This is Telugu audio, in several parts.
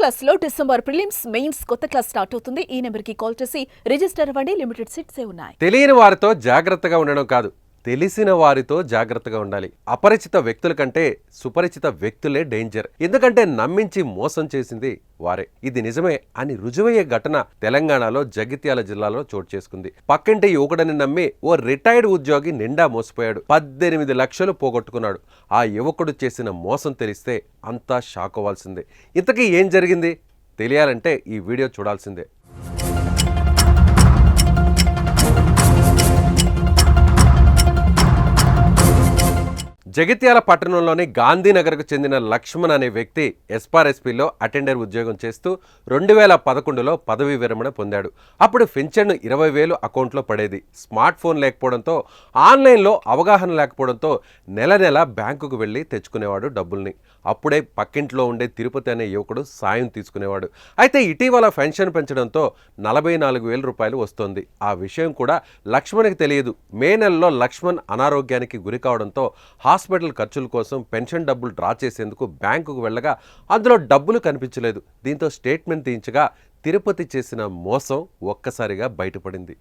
క్లాస్లో డిసెంబర్ ప్రిలిమ్స్ మెయిన్స్ కొత్త క్లాస్ స్టార్ట్ అవుతుంది. ఈ నెంబర్కి కాల్ చేసి రిజిస్టర్ అవ్వండి. లిమిటెడ్ సీట్సే ఉన్నాయి. తెలియని వారితో జాగ్రత్తగా ఉండడం కాదు. తెలిసిన వారితో జాగ్రత్తగా ఉండాలి. అపరిచిత వ్యక్తుల కంటే సుపరిచిత వ్యక్తులే డేంజర్. ఎందుకంటే నమ్మించి మోసం చేసింది వారే. ఇది నిజమే అని రుజువయ్యే ఘటన తెలంగాణలో జగిత్యాల జిల్లాలో చోటు చేసుకుంది. పక్కింటి యువకుడని నమ్మి ఓ రిటైర్డ్ ఉద్యోగి నిండా మోసపోయాడు. పద్దెనిమిది లక్షలు పోగొట్టుకున్నాడు. ఆ యువకుడు చేసిన మోసం తెలిస్తే అంతా షాక్ అవ్వాల్సిందే. ఇంతకీ ఏం జరిగింది? తెలియాలంటే ఈ వీడియో చూడాల్సిందే. జగిత్యాల పట్టణంలోని గాంధీనగర్కు చెందిన లక్ష్మణ్ అనే వ్యక్తి ఎస్పార్ఎస్పీలో అటెండర్ ఉద్యోగం చేస్తూ రెండు వేల పదకొండులో పదవీ విరమణ పొందాడు. అప్పుడు పింఛన్ ఇరవై వేలు అకౌంట్లో పడేది. స్మార్ట్ ఫోన్ లేకపోవడంతో ఆన్లైన్లో అవగాహన లేకపోవడంతో నెల నెల బ్యాంకుకు వెళ్ళి తెచ్చుకునేవాడు డబ్బుల్ని. అప్పుడే పక్కింట్లో ఉండే తిరుపతి అనే యువకుడు సాయం తీసుకునేవాడు. అయితే ఇటీవల పెన్షన్ పెంచడంతో నలభై నాలుగు వేల రూపాయలు వస్తోంది. ఆ విషయం కూడా లక్ష్మణ్కి తెలియదు. మే నెలలో లక్ష్మణ్ అనారోగ్యానికి గురి కావడంతో హాస్పిటల్ ఖర్చుల కోసం పెన్షన్ డబ్బులు డ్రా చేసేందుకు బ్యాంకుకు వెళ్ళగా అందులో డబ్బులు కనిపించలేదు. దీంతో స్టేట్మెంట్ తీయించగా తిరుపతి చేసిన మోసం ఒక్కసారిగా బయటపడింది.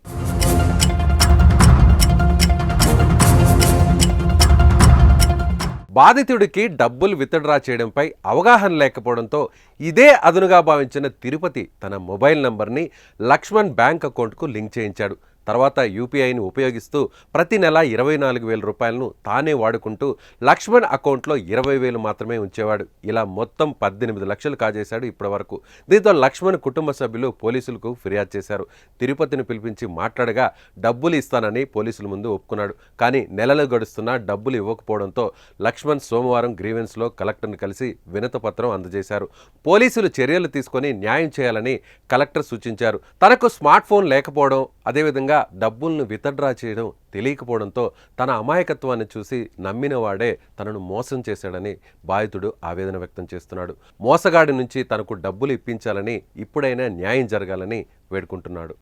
బాధితుడికి డబ్బులు విత్డ్రా చేయడంపై అవగాహన లేకపోవడంతో ఇదే అదునుగా భావించిన తిరుపతి తన మొబైల్ నంబర్ని లక్ష్మణ్ బ్యాంక్ అకౌంట్కు లింక్ చేయించాడు. తర్వాత యూపీఐని ఉపయోగిస్తూ ప్రతి నెల ఇరవై నాలుగు వేల రూపాయలను తానే వాడుకుంటూ లక్ష్మణ్ అకౌంట్లో ఇరవై వేలు మాత్రమే ఉంచేవాడు. ఇలా మొత్తం పద్దెనిమిది లక్షలు కాజేశాడు ఇప్పటి వరకు దీంతో లక్ష్మణ్ కుటుంబ సభ్యులు పోలీసులకు ఫిర్యాదు చేశారు. తిరుపతిని పిలిపించి మాట్లాడగా డబ్బులు ఇస్తానని పోలీసుల ముందు ఒప్పుకున్నాడు. కానీ నెలలు గడుస్తున్నా డబ్బులు ఇవ్వకపోవడంతో లక్ష్మణ్ సోమవారం గ్రీవెన్స్లో కలెక్టర్ను కలిసి వినతపత్రం అందజేశారు. పోలీసులు చర్యలు తీసుకొని న్యాయం చేయాలని కలెక్టర్ సూచించారు. తనకు స్మార్ట్ ఫోన్ లేకపోవడం అదేవిధంగా డబ్బులను విత్డ్రా చేయడం తెలియకపోవడంతో తన అమాయకత్వాన్ని చూసి నమ్మిన వాడే తనను మోసం చేశాడని బాధితుడు ఆవేదన వ్యక్తం చేస్తున్నాడు. మోసగాడి నుంచి తనకు డబ్బులు ఇప్పించాలని ఇప్పుడైనా న్యాయం జరగాలని వేడుకుంటున్నాడు.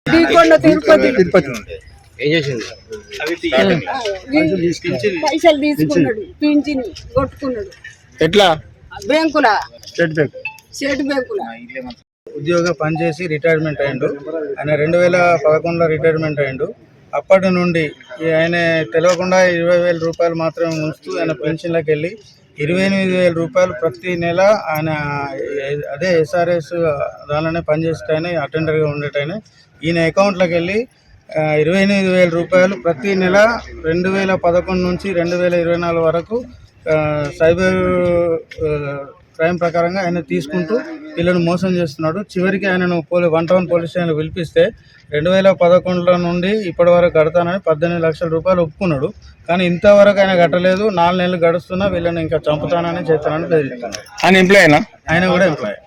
పైసలు తీసుకున్నాడు పింఛన్ కొట్టుకున్నాడు. ఎట్లా? బ్యాంకుల? State bank. స్టేట్ బ్యాంకుల? ఉద్యోగ పనిచేసి రిటైర్మెంట్ అయ్యిండు. ఆయన రెండు వేల పదకొండులో రిటైర్మెంట్ అయ్యిండు. అప్పటి నుండి ఆయన తెలియకుండా ఇరవై వేల రూపాయలు మాత్రమే ఉంచుతూ ఆయన పెన్షన్లకు వెళ్ళి ఇరవై ఎనిమిది వేల రూపాయలు ప్రతి నెల ఆయన అదే ఎస్ఆర్ఎస్ దానిలోనే పనిచేసేటైనా అటెండర్గా ఉండేటైనా ఈయన అకౌంట్లోకి వెళ్ళి ఇరవై ఎనిమిది వేల రూపాయలు ప్రతి నెల రెండు వేల పదకొండు నుంచి రెండు వేల ఇరవై నాలుగు వరకు సైబర్ క్రైమ్ ప్రకారంగా ఆయన తీసుకుంటూ వీళ్ళని మోసం చేస్తున్నాడు. చివరికి ఆయనను పోలీ వన్ టౌన్ పోలీస్ స్టేషన్లో పిలిపిస్తే రెండు వేల పదకొండులో నుండి ఇప్పటి వరకు కడతానని పద్దెనిమిది లక్షల రూపాయలు ఒప్పుకున్నాడు. కానీ ఇంతవరకు ఆయన కట్టలేదు. నాలుగు నెలలు గడుస్తున్నా వీళ్ళని ఇంకా చంపుతానని చేస్తానని బెదిరిస్తున్నాడు ఆయన ఎంప్లాయ్ అయినా ఆయన కూడా ఎంప్లాయ్